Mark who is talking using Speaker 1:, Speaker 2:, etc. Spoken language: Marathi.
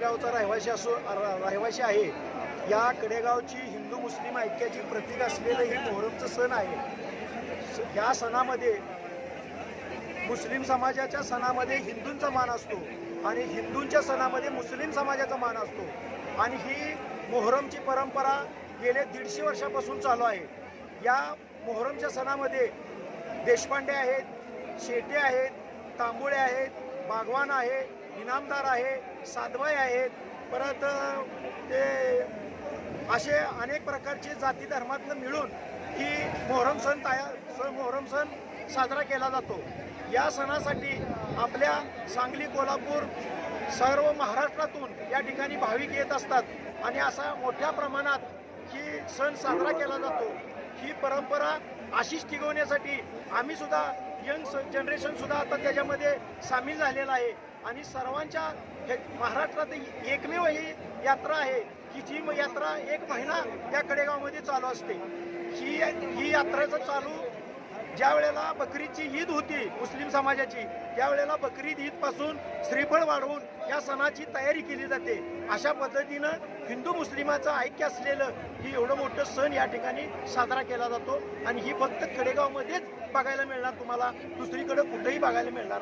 Speaker 1: कडेगावचा रहिवासी असो र- रहिवासी आहे. या कडेगावची हिंदू मुस्लिम ऐक्याची प्रतीक असलेलं हे मोहरमचं सण आहे. स- या सणामध्ये मुस्लिम समाजाच्या सणामध्ये हिंदूंचा मान असतो आणि हिंदूंच्या सणामध्ये मुस्लिम समाजाचा मान असतो. आणि ही मोहरमची परंपरा गेल्या दीडशे वर्षापासून चालू आहे. या मोहरमच्या सणामध्ये देशपांडे आहेत शेटे आहेत तांबोळे आहेत बागवान आहे इनामदार आहे साधवाई आहेत. परत ते असे अनेक प्रकारचे जाती धर्मातनं मिळून ही मोहरम सण तयार सण मोहरम सण साजरा केला जातो. या सणासाठी आपल्या सांगली कोल्हापूर सर्व महाराष्ट्रातून या ठिकाणी भाविक येत असतात. आणि असा मोठ्या प्रमाणात ही सण साजरा केला जातो. ही परंपरा अशीच टिकवण्यासाठी आम्ही सुद्धा यंग जनरेशन सुद्धा आता त्याच्यामध्ये सामील झालेलं आहे. आणि सर्वांच्या हे महाराष्ट्रात एकमेव ही यात्रा आहे की जी यात्रा एक महिना या कडेगावमध्ये चालू असते. ही ही यात्रेचं चालू ज्या वेळेला बकरीदची ईद होती मुस्लिम समाजाची त्यावेळेला बकरीद ईदपासून श्रीफळ वाढवून या सणाची तयारी केली जाते. अशा पद्धतीनं हिंदू मुस्लिमाचं ऐक्य असलेलं ही एवढं मोठं सण या ठिकाणी साजरा केला जातो. आणि ही फक्त कडेगावमध्येच बघायला मिळणार तुम्हाला दुसरीकडे कुठेही बघायला मिळणार